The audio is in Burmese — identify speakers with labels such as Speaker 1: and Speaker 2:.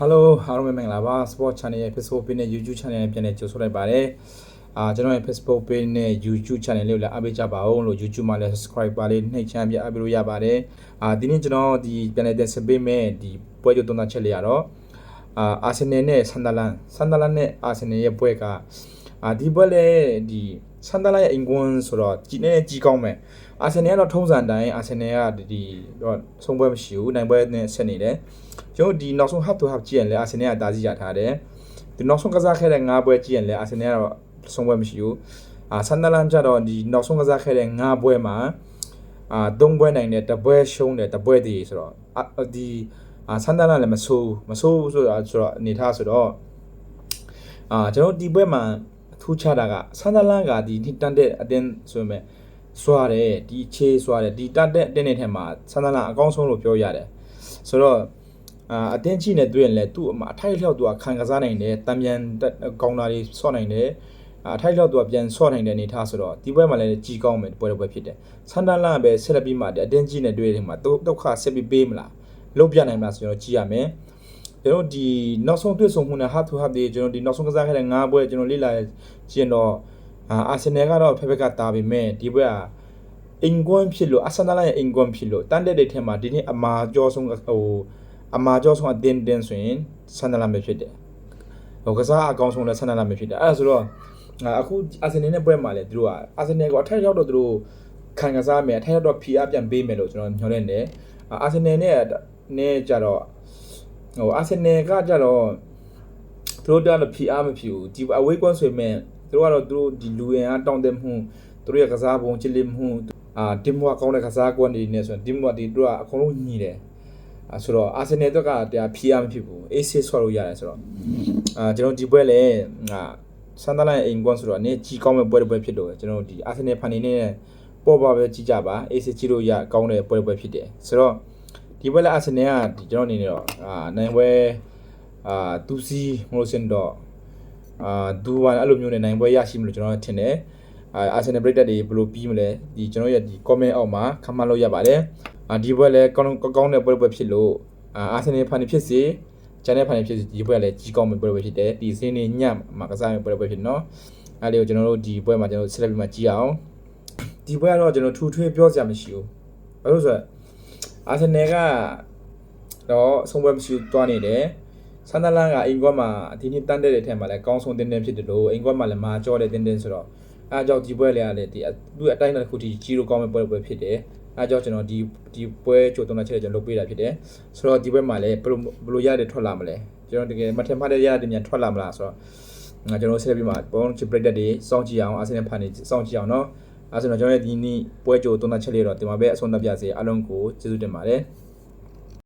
Speaker 1: Hello အားလုံးပဲမင်္ဂလာပါ Sport Channel ရဲ့ Facebook page နဲ့ YouTube Channel နဲ့ပြန်လည်ကြိုဆိုလိုက်ပါတယ်အာကျွန်တော်ရဲ့ Facebook page နဲ့ YouTube Channel လေးကိုလည်းအားပေးကြပါဦးလို့ YouTube မှာလည်း subscribe ပါလေးနှိပ်ချမ်းပြအားပေးလို့ရပါတယ်အာဒီနေ့ကျွန်တော်ဒီပြန်လည်တင်ဆက်ပေးမယ့်ဒီပွဲကြိုသုံးသပ်ချက်လေးရတော့အာအာဆင်နယ်နဲ့ဆန်ဒါလန်ဆန်ဒါလန်နဲ့အာဆင်နယ်ရဲ့ပွဲကအာဒီပွဲလည်းဒီ ဆန်ဒါလန်ရဲ့အင်ကွန်ဆိုတော့ကြီးနေကြီးကောင်းမယ်အာဆင်နယ်ကတော့ထုံးစံတိုင်းအာဆင်နယ်ကဒီဒီတော့ဆုံးပွဲမရှိဘူးနိုင်ပွဲနဲ့ဆက်နေတယ်ကျွန်တော်ဒီနောက်ဆုံး half to half ကြည့်ရင်လည်းအာဆင်နယ်ကတားစီရထားတယ်ဒီနောက်ဆုံးကစားခဲ့တဲ့၅ပွဲကြည့်ရင်လည်းအာဆင်နယ်ကတော့ဆုံးပွဲမရှိဘူးအာဆန်ဒလန်ကျတော့ဒီနောက်ဆုံးကစားခဲ့တဲ့၅ပွဲမှာအာ၃ပွဲနိုင်တယ်တစ်ပွဲရှုံးတယ်တစ်ပွဲတည်ဆိုတော့အာဒီအာဆန်ဒလန်လည်းမဆိုးမဆိုးဘူးဆိုတော့ဆိုတော့အနေထားဆိုတော့အာကျွန်တော်ဒီပွဲမှာ ထူးခြားတာကဆန်ဒလန်ကဒီဒီတန်တဲ့အတင်းဆိုပေမဲ့စွာတယ်ဒီချေးစွာတယ်ဒီတန်တဲ့အတင်းတွေထဲမှာဆန်ဒလန်အကောင်းဆုံးလို့ပြောရတယ်ဆိုတော့အာအတင်းကြီးနဲ့တွေ့ရင်လည်းသူ့အမအထိုက်လျောက်သူကခံကစားနိုင်တယ်တံပြန်ကောင်တာတွေဆော့နိုင်တယ်အထိုက်လျောက်သူကပြန်ဆော့နိုင်တဲ့အနေထားဆိုတော့ဒီပွဲမှာလည်းကြီးကောင်းမယ်ပွဲတစ်ပွဲဖြစ်တယ်ဆန်တန်လာပဲဆက်လက်ပြီးမှအတင်းကြီးနဲ့တွေ့တယ်မှာဒုက္ခဆက်ပြီးပေးမလားလုံးပြနိုင်မလားဆိုတော့ကြည့်ရမယ် ကျွန်တော်ဒီနောက်ဆုံးတွေ့ဆုံမှုနဲ့ hard to hard တွေကျွန်တော်ဒီနောက်ဆုံးကစားခဲ့တဲ့၅ပွဲကျွန်တော်လေ့လာကြည့်တော့အာဆင်နယ်ကတော့ဖက်ဖက်ကတာပေမဲ့ဒီပွဲကအင်ကွန်ဖြစ်လို့အဆန်ဒလာရဲ့အင်ကွန်ဖြစ်လို့တန်တဲ့တွေထဲမှာဒီနေ့အမာကျော်ဆုံးဟိုအမာကျော်ဆုံးအတင်းတင်းဆိုရင်ဆန်ဒလာပဲဖြစ်တယ်ဟိုကစားအကောင်းဆုံးလည်းဆန်ဒလာပဲဖြစ်တယ်အဲ့ဒါဆိုတော့အခုအာဆင်နယ်နဲ့ပွဲမှာလည်းသူတို့ကအာဆင်နယ်ကအထက်ရောက်တော့သူတို့ခံကစားမယ်အထက်ရောက်တော့ PR ပြန်ပေးမယ်လို့ကျွန်တော်ညွှန်နေတယ်အာဆင်နယ်နဲ့နဲ့ကြတော့ ဟိုအာဆင်နယ်ကကြတော့သူတို့တော့ PR မဖြစ်ဘူးဒီအဝေးကွန်းဆိုရင်သူတို့ကတော့သူတို့ဒီလူရင်အားတောင်းတမှုသူတို့ရဲ့ကစားပုံချစ်လိမှုအာတင်မွားကောင်းတဲ့ကစားကွန်းတွေနေဆိုရင်တင်မွားဒီတို့ကအကုန်လုံးညီတယ်အဲဆိုတော့အာဆင်နယ်တော့ကတရားဖြီးရမဖြစ်ဘူးအေးဆေးဆော့လို့ရတယ်ဆိုတော့အာကျွန်တော်ဒီပွဲလဲငါဆန်ဒလိုင်းအိမ်ကွန်ဆိုတော့အနေကြီးကောင်းမဲ့ပွဲတစ်ပွဲဖြစ်လို့ကျွန်တော်ဒီအာဆင်နယ်ဖန်နေနဲ့ပေါ်ပါပဲကြီးကြပါအေးဆေးကြီးလို့ရကောင်းတဲ့ပွဲတစ်ပွဲဖြစ်တယ်ဆိုတော့ ဒီပွဲလဲအာဆင်နယ်ကဒီကျွန်တော်အနေနဲ့တော့အာနိုင်ပွဲအာတူစီမလို့စင်တော့အာဒူဝမ်အဲ့လိုမျိုးနဲ့နိုင်ပွဲရရှိမလို့ကျွန်တော်ထင်တယ်အာအာဆင်နယ်ဘရိတ်တက်တွေဘယ်လိုပြီးမလဲဒီကျွန်တော်ရဲ့ဒီ comment အောက်မှာခမလို့ရပါတယ်အာဒီဘွဲလည်းကောင်းကောင်းတဲ့ပွဲပွဲဖြစ်လို့အာအာဆင်နယ်ဖန်နေဖြစ်စေကျန်တဲ့ဖန်နေဖြစ်စေဒီဘွဲလည်းကြီးကောင်းမဲ့ပွဲပွဲဖြစ်တယ်ဒီစင်းနေညမှာကစားမဲ့ပွဲပွဲဖြစ်နော်အဲ့လေးကိုကျွန်တော်တို့ဒီပွဲမှာကျွန်တော်ဆက်လက်ပြီးမှကြည့်အောင်ဒီပွဲကတော့ကျွန်တော်ထူထွေးပြောစရာမရှိဘူးဘာလို့ဆိုတော့ အာဆင်နယ်ကတော့ဆုံးပွဲမရှိတွားနေတယ်ဆန်ဒလန်ကအင်ကွက်မှာဒီနေ့တန်းတဲ့တဲ့ထဲမှာလည်းကောင်းဆုံးတင်းတင်းဖြစ်တယ်လို့အင်ကွက်မှာလည်းမာကြောတဲ့တင်းတင်းဆိုတော့အဲအကြောင့်ဒီပွဲလေးကလည်းဒီသူ့အတိုင်းတစ်ခုထိကြီးလို့ကောင်းမဲ့ပွဲပွဲဖြစ်တယ်အဲကြောင့်ကျွန်တော်ဒီဒီပွဲကြိုတုံးတဲ့ချက်ကျွန်တော်လုပ်ပေးတာဖြစ်တယ်ဆိုတော့ဒီပွဲမှာလည်းဘယ်လိုဘယ်လိုရတယ်ထွက်လာမလဲကျွန်တော်တကယ်မထင်မှတ်တဲ့ရတယ်မြန်ထွက်လာမလားဆိုတော့ငါကျွန်တော်ဆက်ပြီးမှဘောလုံးချစ် break တွေစောင့်ကြည့်အောင်အာဆင်နယ်ဖန်နေစောင့်ကြည့်အောင်နော် အဲဆိုတော့ကျွန်တော်ရဲ့ဒီနေ့ပွဲကြိုတုံးတဲ့ချက်လေးတော့ဒီမှာပဲအဆုံးသတ်ပြစေအားလုံးကိုကျေးဇူးတင်ပါတယ်